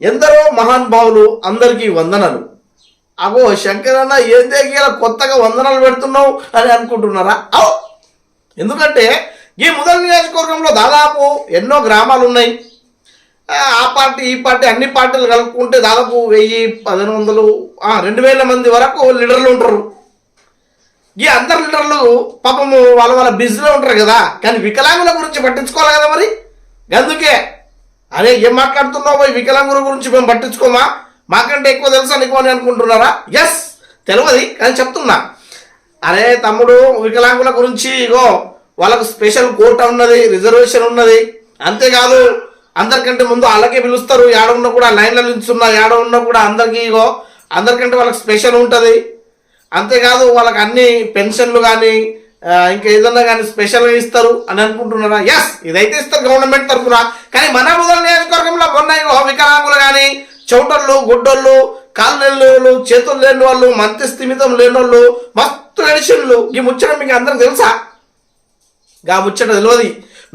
ఎందరో మహానుభావులు అందరికీ వందనలు. అగో శంకరన్న ఏం దగ్గర కొత్తగా వందనాలు పెడుతున్నావు అని అనుకుంటున్నారా? అవు! ఎందుకంటే ఈ ముదల్ నియోజకవర్గంలో దాదాపు ఎన్నో గ్రామాలు ఉన్నాయి. ఆ పార్టీ ఈ పార్టీ అన్ని పార్టీలు కలుపుకుంటే దాదాపు వెయ్యి పదిహేను వందలు రెండు వేల మంది వరకు లీడర్లు ఉంటారు. ఈ అందరు లీడర్లు పాపము వాళ్ళ వాళ్ళ బిజీలో ఉంటారు కదా. కానీ వికలాంగుల గురించి పట్టించుకోవాలి కదా మరి? అందుకే అరే ఏం మాట్లాడుతున్నావు పోయి వికలాంగుల గురించి మేము పట్టించుకోమా? మాకంటే ఎక్కువ తెలుసా నీకు అని అనుకుంటున్నారా? ఎస్ తెలియదు కానీ చెప్తున్నా. అరే తమ్ముడు వికలాంగుల గురించి ఇగో వాళ్ళకు స్పెషల్ కోట ఉన్నది రిజర్వేషన్ ఉన్నది. అంతేకాదు అందరికంటే ముందు అలాగే పిలుస్తారు. ఏడ ఉన్నా కూడా లైన్లో నిలుస్తున్నా ఏడ ఉన్నా కూడా అందరికీ ఇగో అందరికంటే వాళ్ళకి స్పెషల్ ఉంటుంది. అంతేకాదు వాళ్ళకి అన్ని పెన్షన్లు కానీ ఇంకా ఏదన్నా కానీ స్పెషల్గా ఇస్తారు అని అనుకుంటున్నారా? ఎస్ ఇదైతే ఇస్తారు గవర్నమెంట్ తరఫున. కానీ మన మొదల నియోజకవర్గంలో మొన్న వికలాంగులు కానీ చౌటళ్ళు గుడ్డోళ్ళు కాళ్ళు లేని వాళ్ళు చేతులు లేని వాళ్ళు మంత్రి స్థిమితం లేని వాళ్ళు మస్తు ఎడిషన్లు. ఈ ముచ్చట మీకు అందరికి తెలుసా? గా ముచ్చట తెలియదు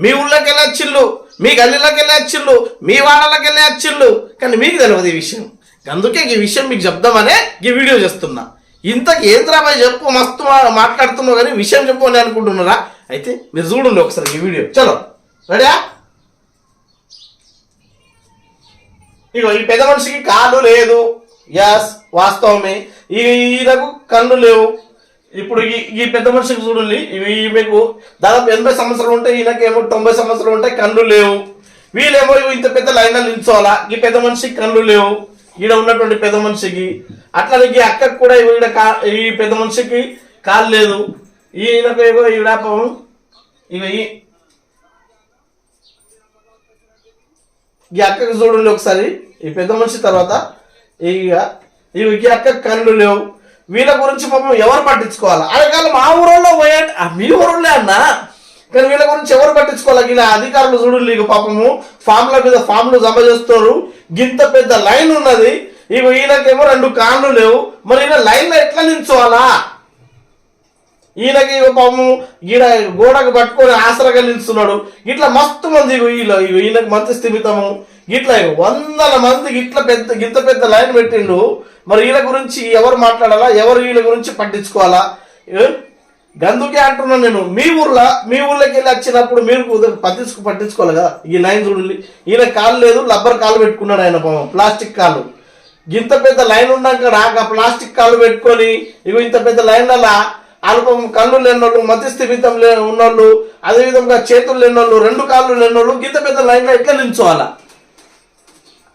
మీ ఊళ్ళోకి వెళ్ళి వచ్చిళ్ళు మీ గల్లీలోకి వెళ్ళి వచ్చిళ్ళు మీ వాళ్ళకి వెళ్ళి వచ్చిళ్ళు. కానీ మీకు తెలియదు ఈ విషయం. అందుకే ఈ విషయం మీకు చెప్దామనే ఈ వీడియో చేస్తున్నా. ఇంతకు ఏంద్రాబాయ్ చెప్పు మస్తు మాట్లాడుతున్నావు కానీ విషయం చెప్పు అని అనుకుంటున్నారా? అయితే మీరు చూడండి ఒకసారి ఈ వీడియో. చలో రెడీయా? ఇగో ఈ పెద్ద మనిషికి కాళ్ళు లేదు. ఎస్ వాస్తవమే. ఈయనకు కళ్ళు లేవు. ఇప్పుడు ఈ ఈ పెద్ద మనిషికి చూడండి. ఇవి మీకు దాదాపు ఎనభై సంవత్సరాలు ఉంటాయి ఈయనకేమో తొంభై సంవత్సరాలు ఉంటాయి కళ్ళు లేవు. వీళ్ళేమో ఇంత పెద్ద లైన్లో నిల్చోవాలా? ఈ పెద్ద మనిషికి కళ్ళు లేవు. ఈడ ఉన్నటువంటి పెద్ద మనిషికి అట్లానే ఈ అక్కకు కూడా ఈడ కా ఈ పెద్ద మనిషికి కాలు లేదు. ఈయనకు ఏవో ఈడ పాపం ఇగో ఈ అక్కకు అక్కకి చూడండి ఒకసారి. ఈ పెద్ద మనిషి తర్వాత ఇక ఇవి ఈ అక్క కళ్ళు లేవు. వీళ్ళ గురించి పాపం ఎవరు పట్టించుకోవాలి? అదే కాదు మా ఊరోళ్ళో పోయా మీ ఊరోళ్ళే అన్నా? కానీ వీళ్ళ గురించి ఎవరు పట్టించుకోవాలి? ఇలా అధికారులు చూడు ఇక పాపము. ఫామ్ల మీద ఫామ్లు జమ చేస్తారు గింత పెద్ద లైన్ ఉన్నది. ఇక ఈయనకేమో రెండు కాళ్ళు లేవు. మరి ఈయన లైన్లో ఎట్లా నిల్చోవాలా? ఈయనకి ఇగో పాపము ఈడ గోడకు పట్టుకొని ఆసరగా నిలుస్తున్నాడు ఇట్లా మస్తు మంది వీళ్ళు ఈలో ఈయనకు మంచి స్థిమితము. ఇట్లా వందల మందికి ఇట్లా పెద్ద ఇంత పెద్ద లైన్ పెట్టిండు. మరి వీళ్ళ గురించి ఎవరు మాట్లాడాలా? ఎవరు వీళ్ళ గురించి పట్టించుకోవాలా? గందుకే అంటున్నాను నేను. మీ ఊర్లో మీ ఊర్లోకి వెళ్ళి వచ్చినప్పుడు మీరు పట్టించుకు పట్టించుకోవాలి కదా? ఈ లైన్ చూడండి ఈయన కాలు లేదు రబ్బర్ కాలు పెట్టుకున్నాడు ఆయన పాపం ప్లాస్టిక్ కాలు. ఇంత పెద్ద లైన్ ఉన్నాక రాక ప్లాస్టిక్ కాళ్ళు పెట్టుకొని ఇగో ఇంత పెద్ద లైన్లలో అల్పం కళ్ళు లేనోళ్ళు మధ్యస్థిమితం లే ఉన్నోళ్ళు అదేవిధంగా చేతులు లేనోళ్ళు రెండు కాళ్ళు లేనోళ్ళు ఇంత పెద్ద లైన్లో ఎట్లా నిల్చోవాలా?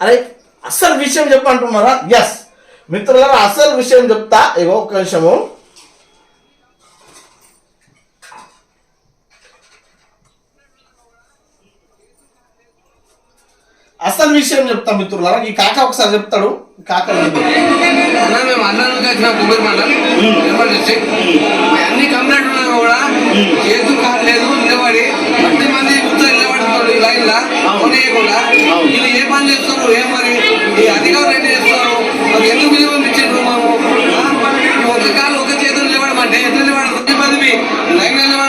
అరే అసలు విషయం చెప్పంటున్నారా ఎస్ మిత్రులారా అసలు విషయం చెప్తా ఇగో ఒక్క నిమిషము. అసలు విషయం చెప్తా మిత్రులారా ఈ కాక ఒకసారి చెప్తాడు కాక మేము కుబేర్ మండలం డిస్ట్రిక్ట్ అన్ని కంప్లైంట్ ఉన్నా కూడా చేతులు కాదు లేదు నిలబడి పది మంది నిలబడుతున్నారు లైన్ లా కొనేయకుండా. వీళ్ళు ఏ పని చేస్తున్నారు ఏం మరి? ఈ అధికారులు చేస్తున్నారు మరి ఎందుకు విలువ ఇచ్చిండ్రు మేము? ఒక చేతులు నిలబడమంటే ఎట్లా నిలబడరు కొద్ది మంది లైన్ నిలబడమంటారు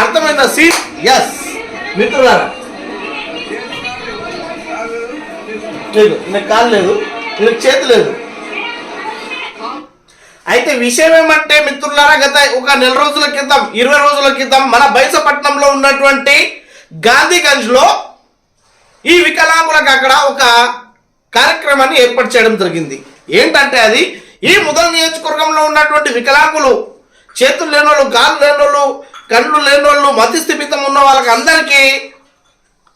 అర్థమైందా? సీ ఎస్ మిత్రులారా. లేదు నాకు కాలు లేదు నీకు చేతి లేదు. అయితే విషయం ఏమంటే మిత్రులారా గత ఒక నెల రోజుల క్రితం ఇరవై రోజుల క్రితం మన బైసపట్నంలో ఉన్నటువంటి గాంధీగంజ్లో ఈ వికలాంగులకు అక్కడ ఒక కార్యక్రమాన్ని ఏర్పాటు చేయడం జరిగింది. ఏంటంటే అది? ఈ ముదల నియోజకవర్గంలో ఉన్నటువంటి వికలాంగులు చేతులు లేనోళ్ళు లేని లేనోళ్ళు కళ్ళు లేనోళ్ళు మతి స్థిమితం ఉన్న వాళ్ళకి అందరికీ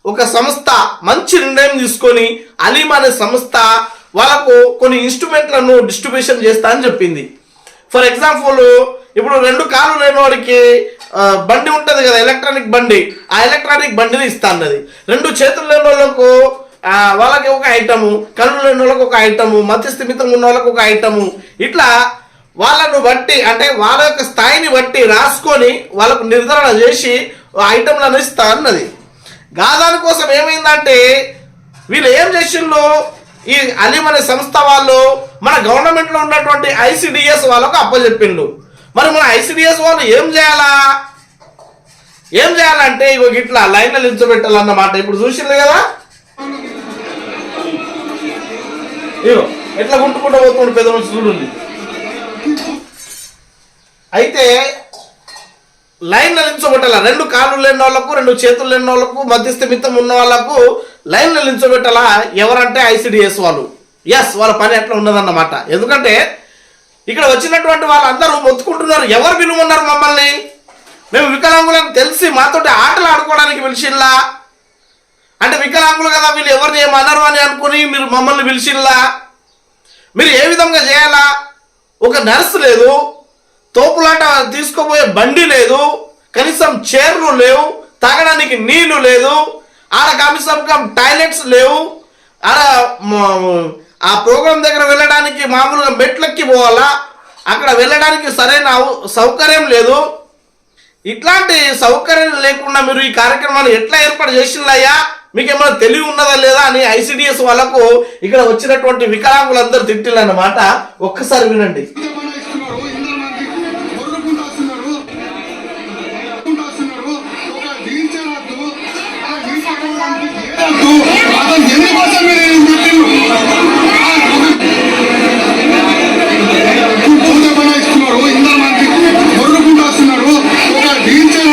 ఒక సంస్థ మంచి నిర్ణయం తీసుకొని అలీమ్ అనే సంస్థ వాళ్ళకు కొన్ని ఇన్స్ట్రుమెంట్లను డిస్ట్రిబ్యూషన్ చేస్తా అని చెప్పింది. ఫర్ ఎగ్జాంపుల్ ఇప్పుడు రెండు కాళ్ళు లేని వాడికి బండి ఉంటుంది కదా ఎలక్ట్రానిక్ బండి. ఆ ఎలక్ట్రానిక్ బండిని ఇస్తా అన్నది. రెండు చేతులు లేని వాళ్ళకు వాళ్ళకి ఒక ఐటము కళ్ళు లేని వాళ్ళకి ఒక ఐటము మధ్య స్థిమితం ఉన్న వాళ్ళకి ఒక ఐటము ఇట్లా వాళ్ళను బట్టి అంటే వాళ్ళ యొక్క స్థాయిని బట్టి రాసుకొని వాళ్ళకు నిర్ధారణ చేసి ఐటమ్లను ఇస్తా అన్నది. గాదాని కోసం ఏమైందంటే వీళ్ళు ఏం చేసిండ్రు ఈ అలీం అనే సంస్థ వాళ్ళు మన గవర్నమెంట్లో ఉన్నటువంటి ఐసిడిఎస్ వాళ్ళకు అప్పచెప్పిండు మరి మన ఐసిడిఎస్ వాళ్ళు ఏం చేయాలా? ఏం చేయాలంటే ఇగో ఇట్లా లైన్లో నిల్చోబెట్టాలన్నమాట. ఇప్పుడు చూసింది కదా? ఇగో ఎట్లా గుంటుకుంటూ పోతుండే పెద్ద చూడండి అయితే లైన్లో నిల్చోబెట్టాలా. రెండు కాళ్ళు లేని వాళ్ళకు రెండు చేతులు లేని వాళ్ళకు మధ్యస్థ మిత్తం ఉన్న వాళ్ళకు లైన్లో నిల్చోబెట్టాలా? ఎవరంటే ఐసిడిఎస్ వాళ్ళు. ఎస్ వాళ్ళ పని ఎట్లా ఉన్నదన్నమాట. ఎందుకంటే ఇక్కడ వచ్చినటువంటి వాళ్ళందరూ మొత్తుకుంటున్నారు. ఎవరు పిలువన్నారు మమ్మల్ని? మేము వికలాంగులను తెలిసి మాతోటి ఆటలు ఆడుకోవడానికి పిలిచిల్లా? అంటే వికలాంగులు కదా వీళ్ళు ఎవరిని ఏమన్నారు అని అనుకుని మీరు మమ్మల్ని పిలిచిల్లా? మీరు ఏ విధంగా చేయాలా? ఒక నర్సు లేదు తోపులాట తీసుకోబోయే బండి లేదు కనీసం చైర్లు లేవు తాగడానికి నీళ్ళు లేదు ఆడ కనీసం టాయిలెట్స్ లేవు ఆడ ఆ ప్రోగ్రాం దగ్గర వెళ్ళడానికి మామూలుగా మెట్లెక్కి పోవాలా అక్కడ వెళ్ళడానికి సరైన సౌకర్యం లేదు ఇట్లాంటి సౌకర్యం లేకుండా మీరు ఈ కార్యక్రమాన్ని ఎట్లా ఏర్పాటు చేసిందయ్యా మీకు ఏమైనా తెలివి ఉన్నదా లేదా అని ఐసిడిఎస్ వాళ్ళకు ఇక్కడ వచ్చినటువంటి వికలాంగులందరూ తిట్టిల్లన్నమాట. ఒక్కసారి వినండి. ఇస్తున్నారు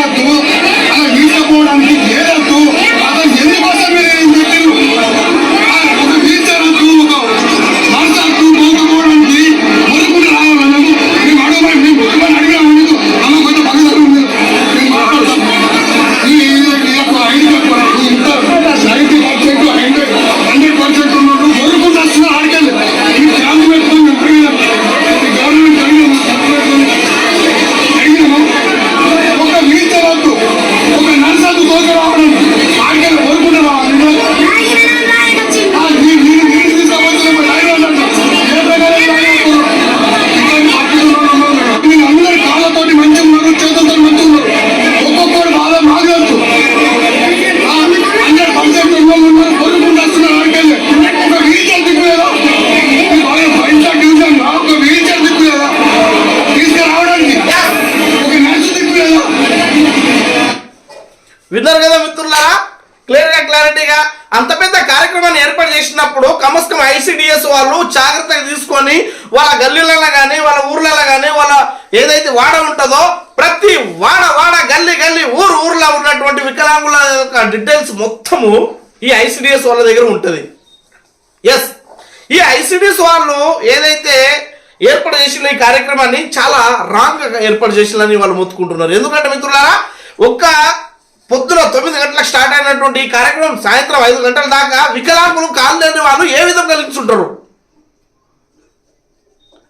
వీల్ చైర్ వద్దు అలా ఏదద్దు అతను ఎందుకోసం మీరు అంత పెద్ద కార్యక్రమాన్ని ఏర్పాటు చేసినప్పుడు కమస్కం ఐసిడిఎస్ వాళ్ళు జాగ్రత్తగా తీసుకొని వాళ్ళ గల్లీలలో కానీ వాళ్ళ ఊర్లలో కానీ వాళ్ళ ఏదైతే వాడ ఉంటుందో ప్రతి వాడ వాడ గల్లీ గల్లీ ఊరు ఊర్లో ఉన్నటువంటి వికలాంగుల యొక్క డీటెయిల్స్ మొత్తము ఈ ఐసిడిఎస్ వాళ్ళ దగ్గర ఉంటుంది. ఎస్ ఈ ఐసిడిఎస్ వాళ్ళు ఏదైతే ఏర్పాటు చేసిన ఈ కార్యక్రమాన్ని చాలా రాంగ్ ఏర్పాటు చేసిందని వాళ్ళు మొత్తుకుంటున్నారు. ఎందుకంటే మిత్రులారా ఒక్క పొద్దున తొమ్మిది గంటలకు స్టార్ట్ అయినటువంటి ఈ కార్యక్రమం సాయంత్రం ఐదు గంటల దాకా వికలాంగులు కాళ్ళు లేని వాళ్ళు ఏ విధంగా నిల్చుంటారు?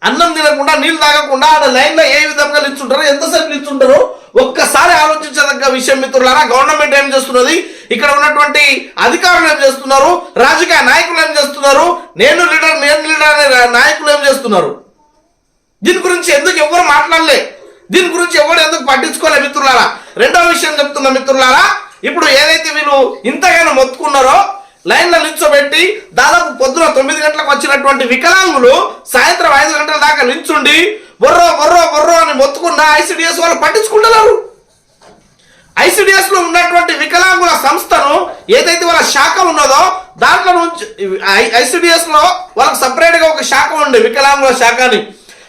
అన్నం తినకుండా నీళ్ళు తాగకుండా ఆడ లైన్లో ఏ విధంగా నిల్చుంటారు? ఎంతసేపు నిల్చుంటారు? ఒక్కసారి ఆలోచించదగ్గ విషయం మిత్రులారా గవర్నమెంట్ ఏం చేస్తున్నది? ఇక్కడ ఉన్నటువంటి అధికారులు ఏం చేస్తున్నారు? రాజకీయ నాయకులు ఏం చేస్తున్నారు? నేను లీడర్ నేను లీడర్ అనే నాయకులు ఏం చేస్తున్నారు? దీని గురించి ఎందుకు ఎవరు మాట్లాడలే? దీని గురించి ఎవరు ఎందుకు పట్టించుకోలే మిత్రులారా? రెండో విషయం చెప్తున్నా మిత్రులారా ఇప్పుడు ఏదైతే వీళ్ళు ఇంతగానో మొత్తుకున్నారో లైన్లో నిల్చోబెట్టి దాదాపు పొద్దున తొమ్మిది గంటలకు వచ్చినటువంటి వికలాంగులు సాయంత్రం ఐదు గంటల దాకా నిల్చుండి బొర్రో బొర్రో బొర్రో అని మొత్తుకున్న ఐసిడిఎస్ వాళ్ళు పట్టించుకుంటున్నారు. ఐసిడిఎస్లో ఉన్నటువంటి వికలాంగుల సంస్థను ఏదైతే వాళ్ళ శాఖ ఉన్నదో దాంట్లో నుంచి ఐసిడిఎస్లో వాళ్ళకి సపరేట్గా ఒక శాఖ ఉంది వికలాంగుల శాఖ అని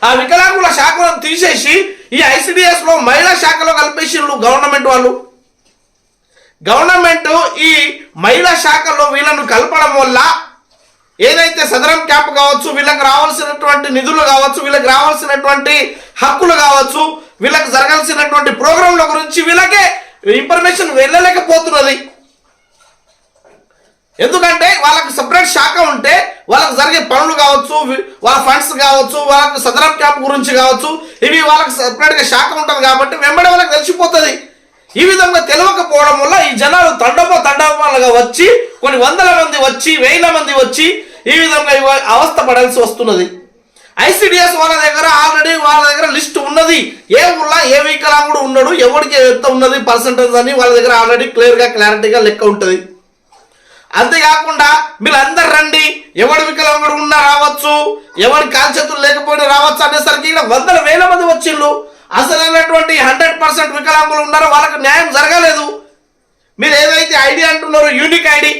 ఆ వికలాంగుల శాఖను తీసేసి ఈ ఐసిడిఎస్లో మహిళా శాఖలో కలిపేసిండ్రు గవర్నమెంట్ వాళ్ళు. గవర్నమెంట్ ఈ మహిళా శాఖలో వీళ్ళను కలపడం వల్ల ఏదైతే సదరం క్యాంప్ కావచ్చు వీళ్ళకి రావాల్సినటువంటి నిధులు కావచ్చు వీళ్ళకి రావాల్సినటువంటి హక్కులు కావచ్చు వీళ్ళకి జరగాల్సినటువంటి ప్రోగ్రాంల గురించి వీళ్ళకే ఇన్ఫర్మేషన్ వెళ్ళలేకపోతున్నది. ఎందుకంటే వాళ్ళకి సపరేట్ శాఖ ఉంటే వాళ్ళకి జరిగే పనులు కావచ్చు వాళ్ళ ఫండ్స్ కావచ్చు వాళ్ళకి సదరం క్యాంప్ గురించి కావచ్చు ఇవి వాళ్ళకి సపరేట్గా శాఖ ఉంటుంది కాబట్టి వెంబడి వాళ్ళకి తెలిసిపోతుంది. ఈ విధంగా తెలియకపోవడం వల్ల ఈ జనాలు తండపో తండపాలుగా వచ్చి కొన్ని వందల మంది వచ్చి వేల మంది వచ్చి ఈ విధంగా ఇవ- అవస్థ పడాల్సి వస్తున్నది. ఐసిడిఎస్ వాళ్ళ దగ్గర ఆల్రెడీ వాళ్ళ దగ్గర లిస్ట్ ఉన్నది. ఏ ఊళ్ళో ఏ వికలాంగుడు ఉన్నాడు ఎవరికి ఎంత ఉన్నది పర్సంటేజ్ అని వాళ్ళ దగ్గర ఆల్రెడీ క్లియర్గా క్లారిటీగా లెక్క ఉంటుంది. అంతేకాకుండా మీరు అందరు రండి. ఎవడు వికలాంగుడు ఉన్నా రావచ్చు ఎవరి కాల్చేతులు లేకపోయినా రావచ్చు అనేసరికి ఇలా వందల వేల మంది వచ్చిండ్రు అసలైనటువంటి హండ్రెడ్ పర్సెంట్ వికలాంగులు ఉన్నారో వాళ్ళకి న్యాయం జరగలేదు. మీరు ఏదైతే ఐడి అంటున్నారో యూనిక్ ఐడి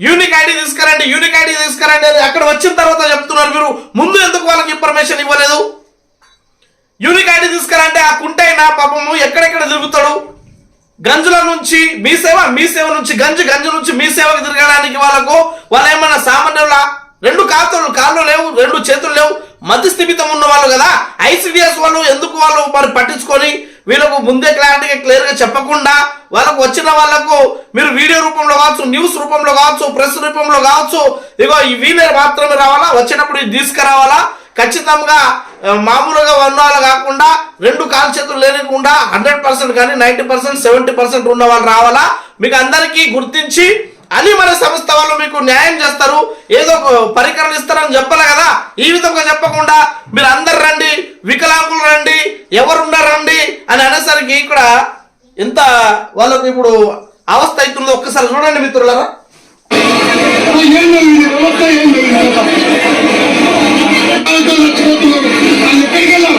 యూనిక్ ఐడి తీసుకురండి యూనిక్ ఐడి తీసుకురండి అని అక్కడ వచ్చిన తర్వాత చెప్తున్నారు మీరు ముందు ఎందుకు వాళ్ళకి ఇన్ఫర్మేషన్ ఇవ్వలేదు? యూనిక్ ఐడి తీసుకురంటే ఆ కుంటైనా పాపము ఎక్కడెక్కడ తిరుగుతాడు? గంజుల నుంచి మీ సేవ మీ సేవ నుంచి గంజు గంజు నుంచి మీ సేవకు తిరగడానికి వాళ్ళకు వాళ్ళు ఏమన్నా సామాన్యుల రెండు కాళ్ళు కాళ్ళు లేవు రెండు చేతులు లేవు మధ్య స్థిమితం ఉన్న వాళ్ళు కదా. ఐసిడిఎస్ వాళ్ళు ఎందుకు వాళ్ళు మరి పట్టించుకొని వీళ్ళకు ముందే క్లారిటీగా క్లియర్గా చెప్పకుండా వాళ్ళకు వచ్చిన వాళ్ళకు మీరు వీడియో రూపంలో కావచ్చు న్యూస్ రూపంలో కావచ్చు ప్రెస్ రూపంలో కావచ్చు ఇగో ఈ వీలే మాత్రమే రావాలా? వచ్చినప్పుడు ఇది తీసుకురావాలా? ఖచ్చితంగా మామూలుగా మామూలుగా వాళ్ళు కాకుండా రెండు కాలు చేతులు లేకుండా హండ్రెడ్ పర్సెంట్ కానీ నైంటీ పర్సెంట్ సెవెంటీ పర్సెంట్ ఉన్న వాళ్ళు రావాలా? మీకు అందరికీ గుర్తించి అని మన సంస్థ వాళ్ళు మీకు న్యాయం చేస్తారు. ఏదో ఒక పరికరం ఇస్తారని చెప్పలే కదా? ఈ విధంగా చెప్పకుండా మీరు అందరు రండి వికలాంగులు రండి ఎవరున్నారు రండి అని అనేసరికి ఇక్కడ ఎంత వాళ్ళకు ఇప్పుడు అవస్థ అవుతుందో ఒక్కసారి చూడండి మిత్రులారా. ఏం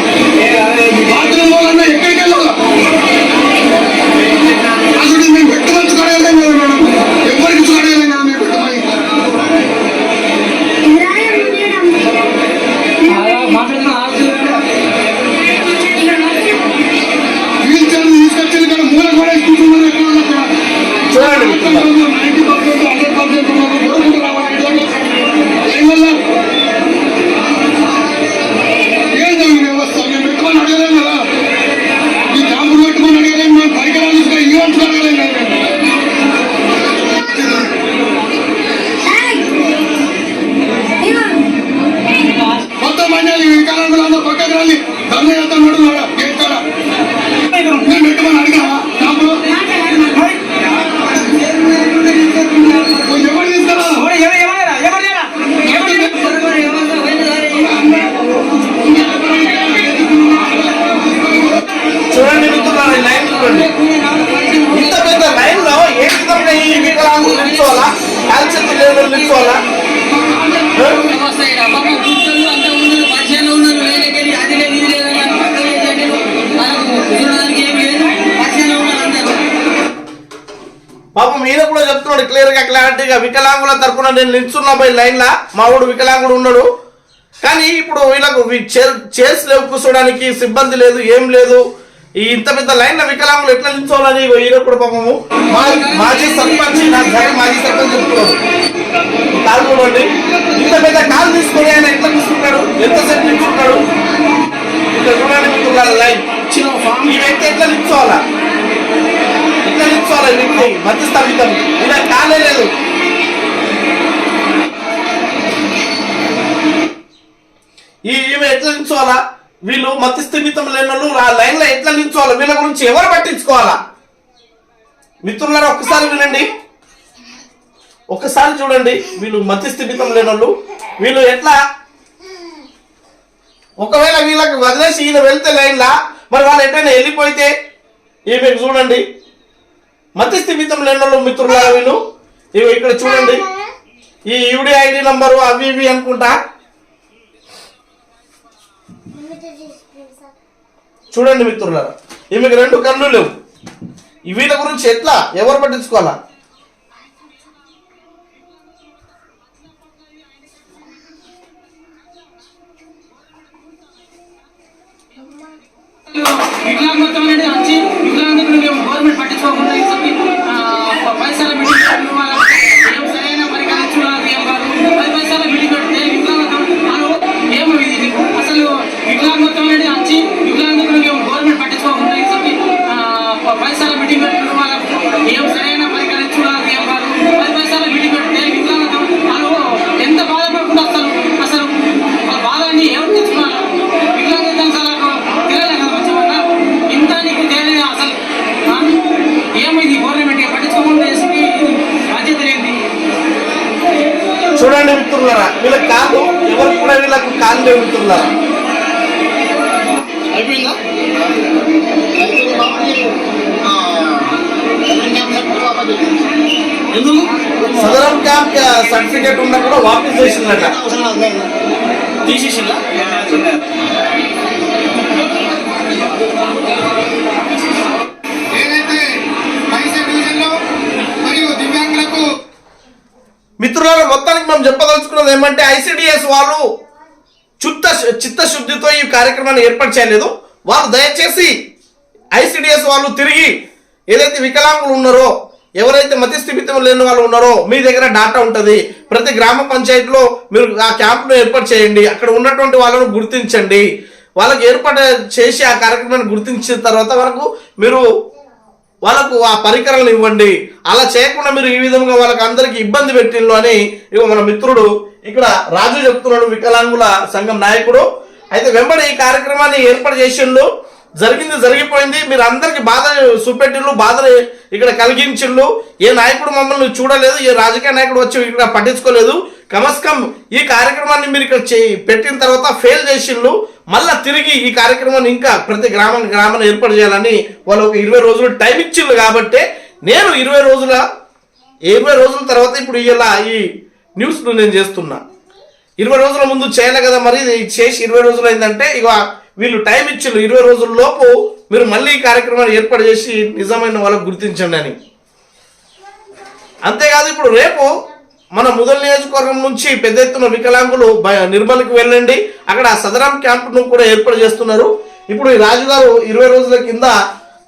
పాపం ఈయన కూడా చెప్తున్నాడు క్లియర్గా క్లారిటీగా వికలాంగుల తరపున నేను నిల్చున్నా పోయి లైన్ లా మా ఊడు వికలాంగుడు ఉన్నాడు. కానీ ఇప్పుడు వీళ్ళకు చైర్స్ లేవు కూర్చోడానికి సిబ్బంది లేదు ఏం లేదు. ఈ ఇంత పెద్ద లైన్లో వికలాంగులు ఎట్లా నిల్చోవాలని ఈయన కూడా పాపము మా- మాజీ సర్పంచ్ మాజీ సర్పంచ్ చెప్తున్నాడు. కాలు చూడండి ఇంత పెద్ద కాలు తీసుకొని ఆయన ఎట్లా కూర్చుంటాడు ఎంతసేపు నిల్చుంటాడు ఇక్కడ చూడండి మీకు లైన్. ఈ వ్యక్తి ఎట్లా నిల్చోవాలా ఎట్లా నిల్చోవాలి వ్యక్తి? మధ్య స్థాపితం ఇలా కాలే లేదు. ఈ ఈమె ఎట్లా నిల్చోవాలా వీళ్ళు మతిస్థిమితం లేని వాళ్ళు ఆ లైన్లో ఎట్లా నిల్చోవాలా వీళ్ళ గురించి ఎవరు పట్టించుకోవాలా? మిత్రులారా ఒక్కసారి వినండి. ఒక్కసారి చూడండి వీళ్ళు మతిస్థిమితం లేని వాళ్ళు వీళ్ళు ఎట్లా? ఒకవేళ వీళ్ళకి వదిలేసి ఈయన వెళ్తే లైన్లా మరి వాళ్ళు ఎటైనా వెళ్ళిపోతే ఈమె చూడండి. మతిస్థిమితం లేని వాళ్ళు మిత్రులారా వీళ్ళు? ఇవి ఇక్కడ చూడండి. ఈ యూడి ఐడి నంబరు అవి ఇవి అనుకుంటా. చూడండి మిత్రులారా ఈమెకి రెండు కళ్ళు లేవు. ఈ వీళ్ళ గురించి ఎట్లా? ఎవరు పట్టించుకోవాలా? వికలాంగత్వం అనేది వచ్చి వికలాంగులు మేము గవర్నమెంట్ పట్టించుకోకుండా ఇసరికి పైసల మీటింగ్ ఏం సరైన పరికరం చూడాలి ఏం కాదు. పది పైసల మీటింగ్ పెడితే వికలాంగత్వం మనం అసలు వికలాంగత్వం అనేది వచ్చి టికెట్ ఉన్నా కూడా వాపస్ చేసిందట. తీసేసిందా? మిత్రులారా మొత్తానికి మనం చెప్పదలుచుకున్నది ఏమంటే ఐసిడిఎస్ వాళ్ళు చిత్త చిత్తశుద్ధితో ఈ కార్యక్రమాన్ని ఏర్పాటు చేయలేదు. వాళ్ళు దయచేసి ఐసిడిఎస్ వాళ్ళు తిరిగి ఏదైతే వికలాంగులు ఉన్నారో ఎవరైతే మతిస్థిమితం లేని వాళ్ళు ఉన్నారో మీ దగ్గర డాటా ఉంటుంది. ప్రతి గ్రామ పంచాయతీలో మీరు ఆ క్యాంప్ను ఏర్పాటు చేయండి. అక్కడ ఉన్నటువంటి వాళ్ళను గుర్తించండి. వాళ్ళకి ఏర్పాటు చేసి ఆ కార్యక్రమాన్ని గుర్తించిన తర్వాత వరకు మీరు వాళ్ళకు ఆ పరికరాలను ఇవ్వండి. అలా చేయకుండా మీరు ఈ విధంగా వాళ్ళకి అందరికి ఇబ్బంది పెట్టిండ్రు అని ఇక మన మిత్రుడు ఇక్కడ రాజు చెప్తున్నాడు వికలాంగుల సంఘం నాయకుడు. అయితే వెంబడి ఈ కార్యక్రమాన్ని ఏర్పాటు చేసిండు జరిగింది జరిగిపోయింది. మీరు అందరికి బాధ చూపెట్టిండ్రు బాధలు ఇక్కడ కలిగించిండ్రు ఏ నాయకుడు మమ్మల్ని చూడలేదు ఏ రాజకీయ నాయకుడు వచ్చి ఇక్కడ పట్టించుకోలేదు. కమస్కం ఈ కార్యక్రమాన్ని మీరు ఇక్కడ చే- పెట్టిన తర్వాత ఫెయిల్ చేసిండ్రు మళ్ళా తిరిగి ఈ కార్యక్రమాన్ని ఇంకా ప్రతి గ్రామానికి గ్రామాన్ని ఏర్పాటు చేయాలని వాళ్ళు ఒక ఇరవై రోజులు టైం ఇచ్చిండ్రు కాబట్టి నేను ఇరవై రోజుల ఇరవై రోజుల తర్వాత ఇప్పుడు ఇలా ఈ న్యూస్ను నేను చేస్తున్నా. ఇరవై రోజుల ముందు చేయలే కదా మరి చేసి ఇరవై రోజులు అయిందంటే ఇక వీళ్ళు టైం ఇచ్చిండ్రు ఇరవై రోజుల లోపు మీరు మళ్ళీ ఈ కార్యక్రమాన్ని ఏర్పాటు చేసి నిజమైన వాళ్ళకు గుర్తించండి అని. అంతేకాదు ఇప్పుడు రేపు మన ముదల్ నియోజకవర్గం నుంచి పెద్ద ఎత్తున వికలాంగులు నిర్మల్కి వెళ్ళండి. అక్కడ సదరం క్యాంపును కూడా ఏర్పాటు చేస్తున్నారు. ఇప్పుడు ఈ రాజు గారు ఇరవై రోజుల కింద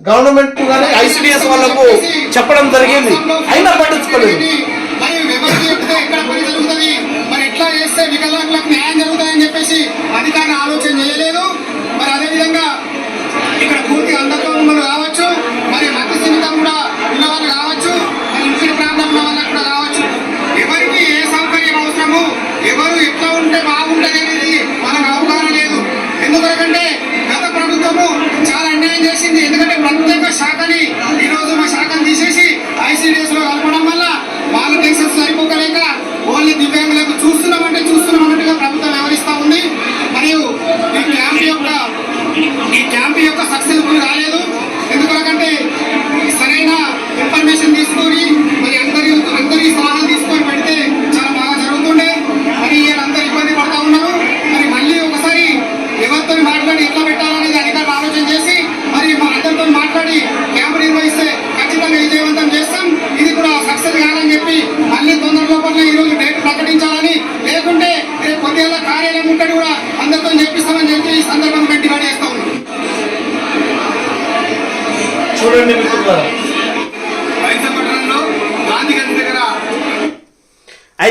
గవర్నమెంట్ కానీ ఐసిడిఎస్ వాళ్ళకు చెప్పడం జరిగింది. అయినా పట్టించుకోలేదు. చేసి ఎవరికి అధికారులు ఆలోచన చేయలేదు. మరి అదేవిధంగా ఇక్కడ పూర్తి అంధత్వం కావచ్చు మరి మధ్య సీమితం కూడా ఉన్న వాళ్ళు కావచ్చు మరి ఇంటి ప్రాంతంలో ఉన్న కూడా కావచ్చు. ఎవరికి ఏ సౌకర్యం అవసరము ఎవరు ఎట్లా ఉంటే బాగుంటుంది అనేది మనకు అవగాహన లేదు. ఎందుకంటే గత ప్రభుత్వము చాలా అన్యాయం చేసింది. ఎందుకంటే ప్రత్యేక శాఖని ఈరోజు రోజు మా శాఖను తీసేసి ఐసీడీఎస్లో కలపడం వల్ల వాళ్ళ టెన్షన్స్ సరిపోకలేక ఓన్లీ దివ్యాంగులకు చూస్తున్నామంటే చూస్తున్నాం అన్నట్టుగా ప్రభుత్వం వ్యవహరిస్తా ఉంది మరియు ఈ క్యాంప్ యొక్క ఈ యొక్క సక్సెస్ఫుల్ కాలేదు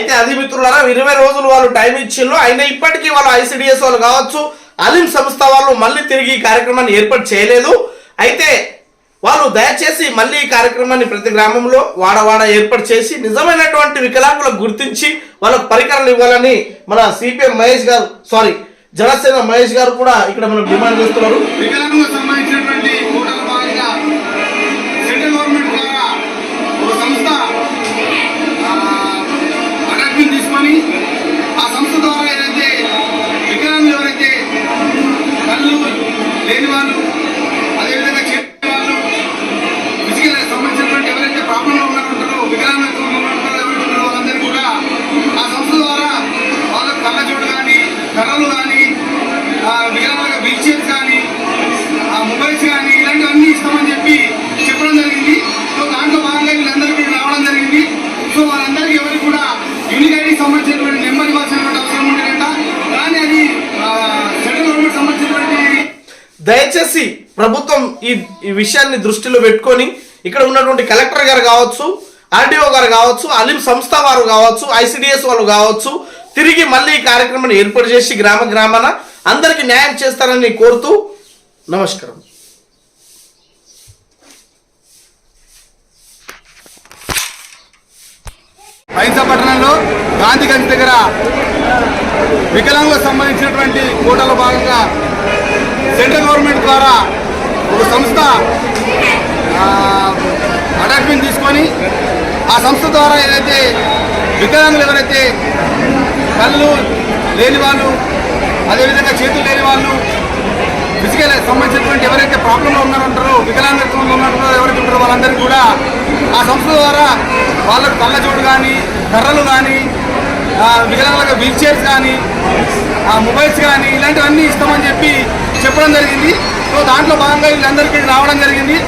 అయితే అది మిత్రులారా ఇరవై రోజులు వాళ్ళు టైం ఇచ్చిండ్రు. అయినా ఇప్పటికీ వాళ్ళు ఐసిడిఎస్ వాళ్ళు కావచ్చు అలిం సంస్థ వాళ్ళు మళ్ళీ తిరిగి ఈ కార్యక్రమాన్ని ఏర్పాటు చేయలేదు. అయితే వాళ్ళు దయచేసి మళ్ళీ ఈ కార్యక్రమాన్ని ప్రతి గ్రామంలో వాడవాడ ఏర్పాటు చేసి నిజమైనటువంటి వికలాంగులకు గుర్తించి వాళ్ళకు పరికరాలు ఇవ్వాలని మన సిపిఎం మహేష్ గారు సారీ జనసేన మహేష్ గారు కూడా ఇక్కడ మనం డిమాండ్ చేస్తున్నారు. వికలాంగులకు సంబంధించినటువంటి దయచేసి ప్రభుత్వం ఈ ఈ విషయాన్ని దృష్టిలో పెట్టుకొని ఇక్కడ ఉన్నటువంటి కలెక్టర్ గారు కావచ్చు ఆర్డీఓ గారు కావచ్చు అలిం సంస్థ వారు కావచ్చు ఐసిడిఎస్ వాళ్ళు కావచ్చు తిరిగి మళ్ళీ ఈ కార్యక్రమాన్ని ఏర్పాటు చేసి గ్రామ గ్రామాన అందరికీ న్యాయం చేస్తారని కోరుతూ నమస్కారం. బైన్సా పట్టణంలో గాంధీ గంజ్ దగ్గర వికలాంగులకు సంబంధించినటువంటి కోటలో భాగంగా సెంట్రల్ గవర్నమెంట్ ద్వారా ఒక సంస్థ అటాచ్మెంట్ తీసుకొని ఆ సంస్థ ద్వారా ఏదైతే వికలాంగులు ఎవరైతే కళ్ళు లేని వాళ్ళు అదేవిధంగా చేతులు లేని వాళ్ళు ఫిజికల్ సంబంధించినటువంటి ఎవరైతే ప్రాబ్లంలో ఉన్నారంటారో వికలాంగత్వంలో ఉన్నారో ఎవరైతే ఉంటారో వాళ్ళందరికీ కూడా ఆ సంస్థ ద్వారా వాళ్ళకు కళ్ళజోడు కానీ కర్రలు కానీ వికలాంగులకు వీల్ చైర్స్ కానీ మొబైల్స్ కానీ ఇలాంటివన్నీ ఇస్తామని చెప్పి చెప్పడం జరిగింది. సో దాంట్లో భాగంగా వీళ్ళందరికీ రావడం జరిగింది.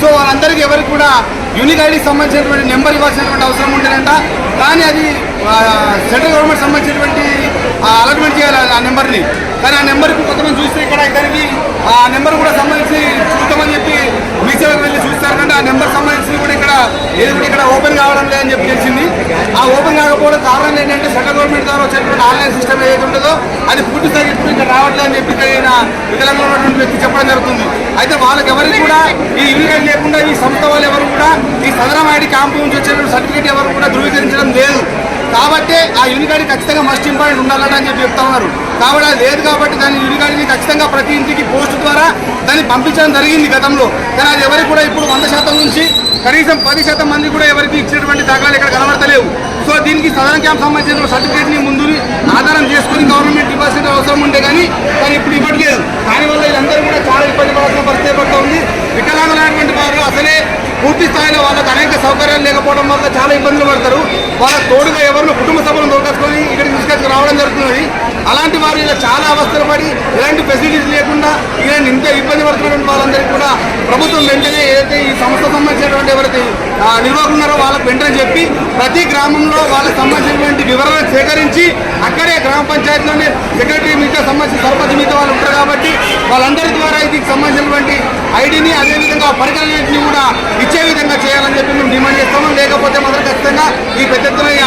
సో వాళ్ళందరికీ ఎవరికి కూడా యూనిక్ ఐడికి సంబంధించినటువంటి నెంబర్ ఇవ్వాల్సినటువంటి అవసరం ఉండేదంట. కానీ అది సెంట్రల్ గవర్నమెంట్ సంబంధించినటువంటి అలాట్మెంట్ చేయాలి ఆ నెంబర్ని కానీ ఆ నెంబర్కి కొంతమంది చూస్తే ఇక్కడ ఇక్కడికి ఆ నెంబర్ కూడా సంబంధించి చూద్దామని చెప్పి మీ సేవకు వెళ్ళి చూస్తారు కంటే ఆ నెంబర్ సంబంధించి కూడా ఇక్కడ ఏది ఇక్కడ ఓపెన్ కావడం లేదని చెప్పి తెలిసింది. ఆ ఓపెన్ కాకపోవడం కారణం ఏంటంటే సెంట్రల్ గవర్నమెంట్ ద్వారా వచ్చేటువంటి ఆన్లైన్ సిస్టమ్ ఏదైతే ఉంటుందో అది పూర్తి స్థాయి ఇప్పుడు ఇక్కడ రావట్లేదు అని చెప్పి ఆయన వికలంగా ఉన్నటువంటి వ్యక్తి చెప్పడం జరుగుతుంది. అయితే వాళ్ళకి ఎవరికి కూడా ఈ యూనిట్ లేకుండా ఈ సంస్థ వాళ్ళు ఎవరు కూడా ఈ సదరం ఐడి క్యాంపు నుంచి వచ్చేటువంటి సర్టిఫికేట్ ఎవరు కూడా ధృవీకరించడం లేదు. కాబట్టి ఆ యూనికాడి ఖచ్చితంగా మస్ట్ ఇంపార్టెంట్ ఉండాలని అని చెప్పి చెప్తా ఉన్నారు. కాబట్టి అది లేదు కాబట్టి దాని యూనికాడిని ఖచ్చితంగా ప్రతి ఇంటికి పోస్ట్ ద్వారా దాన్ని పంపించడం జరిగింది గతంలో. కానీ అది ఎవరికి కూడా ఇప్పుడు వంద శాతం నుంచి కనీసం పది శాతం మంది కూడా ఎవరికి ఇచ్చినటువంటి దాఖలాలు ఇక్కడ కనబడతలేవు. సో దీనికి సదరన్ క్యాంప్ సంబంధించిన సర్టిఫికేట్ని ముందు ఆధారం చేసుకుని గవర్నమెంట్ ఇవ్వాల్సిన అవసరం ఉండే కానీ కానీ ఇప్పుడు ఇవ్వట్లేదు. దానివల్ల వీళ్ళందరూ కూడా చాలా ఇబ్బంది పడాల్సిన పరిస్థితి ఏర్పడుతూ ఉంది. వికలాంగులైనటువంటి వారు అసలే పూర్తి స్థాయిలో వాళ్ళకి అనేక సౌకర్యాలు లేకపోవడం వల్ల చాలా ఇబ్బందులు పడతారు. వాళ్ళ తోడుగా ఎవరు కుటుంబ సభ్యులను దొరకసుకొని ఇక్కడికి తీసుకొచ్చి రావడం జరుగుతున్నది. అలాంటి వారు ఇలా చాలా అవస్థలు పడి ఫెసిలిటీస్ లేకుండా ఇలాంటి ఇంత ఇబ్బంది పడుతున్నటువంటి వాళ్ళందరికీ కూడా ప్రభుత్వం వెంటనే ఏదైతే ఈ సంస్థ సంబంధించినటువంటి ఎవరైతే నిర్వాహకులు ఉన్నారో వాళ్ళకు వెంటనే చెప్పి ప్రతి గ్రామంలో వాళ్ళకి సంబంధించినటువంటి వివరాలను సేకరించి అక్కడే గ్రామ పంచాయతీలోనే సెక్రటరీ మీతో సంబంధించిన సర్పంచ్ మీతో వాళ్ళు ఉంటారు కాబట్టి వాళ్ళందరి ద్వారా దీనికి సంబంధించినటువంటి ఐడిని అదేవిధంగా పరికరాలన్నింటినీ కూడా ఇచ్చే విధంగా చేయాలని చెప్పి మేము డిమాండ్ చేస్తాము. లేకపోతే మాత్రం ఖచ్చితంగా ఈ పెద్ద ఎత్తున ఈ,